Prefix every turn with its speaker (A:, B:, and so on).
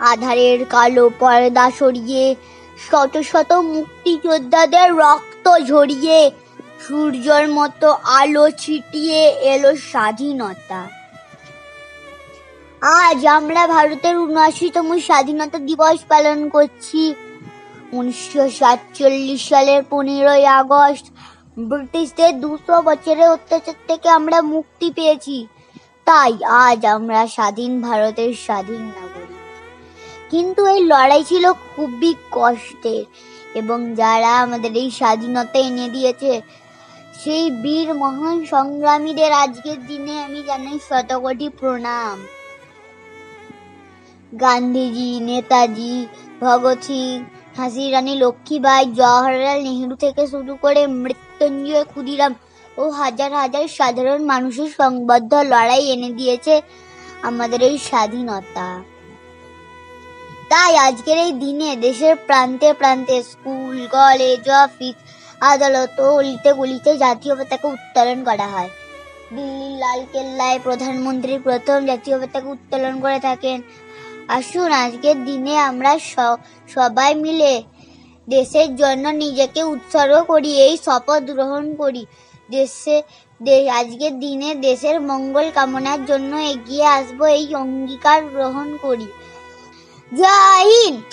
A: আধারের কালো পর্দা সরিয়ে শত শত মুক্তিযোদ্ধাদের রক্ত ঝরিয়ে সূর্যর মতো আলো ছিটিয়ে এলো স্বাধীনতা। আজ আমরা ভারতের উনআশিতম স্বাধীনতা দিবস পালন করছি। উনিশশো সাতচল্লিশ সালের পনেরোই আগস্ট ব্রিটিশদের দুশো বছরের অত্যাচার থেকে আমরা মুক্তি পেয়েছি। তাই আজ আমরা স্বাধীন ভারতের স্বাধীন নাগরিক কিন্তু এই লড়াই ছিল খুবই কষ্টের। এবং যারা আমাদের এই স্বাধীনতা এনে দিয়েছে, সেই বীর মহান সংগ্রামীদের আজকের দিনে আমি জানাই শতকোটি প্রণাম। গান্ধীজি, নেতাজি, ভগৎ সিং ঝাঁসি রানী লক্ষ্মীবাই জওহরলাল নেহরু থেকে শুরু করে মৃত্যুঞ্জয় ক্ষুদিরাম ও হাজার হাজার সাধারণ মানুষের সংবদ্ধ লড়াই এনে দিয়েছে আমাদের এই স্বাধীনতা। তাই আজকের এই দিনে দেশের প্রান্তে প্রান্তে স্কুল, কলেজ, অফিস, আদালত ও অলিতে গলিতে জাতীয় পতাকা উত্তোলন করা হয়। দিল্লির লাল কেল্লায় প্রধানমন্ত্রী প্রথম জাতীয় পতাকা উত্তোলন করে থাকেন। আসুন, আজকের দিনে আমরা সবাই মিলে দেশের জন্য নিজেকে উৎসর্গ করি, এই শপথ গ্রহণ করি। দেশে আজকের দিনে দেশের মঙ্গল কামনার জন্য এগিয়ে আসব, এই অঙ্গীকার গ্রহণ করি। জয় হিন্দ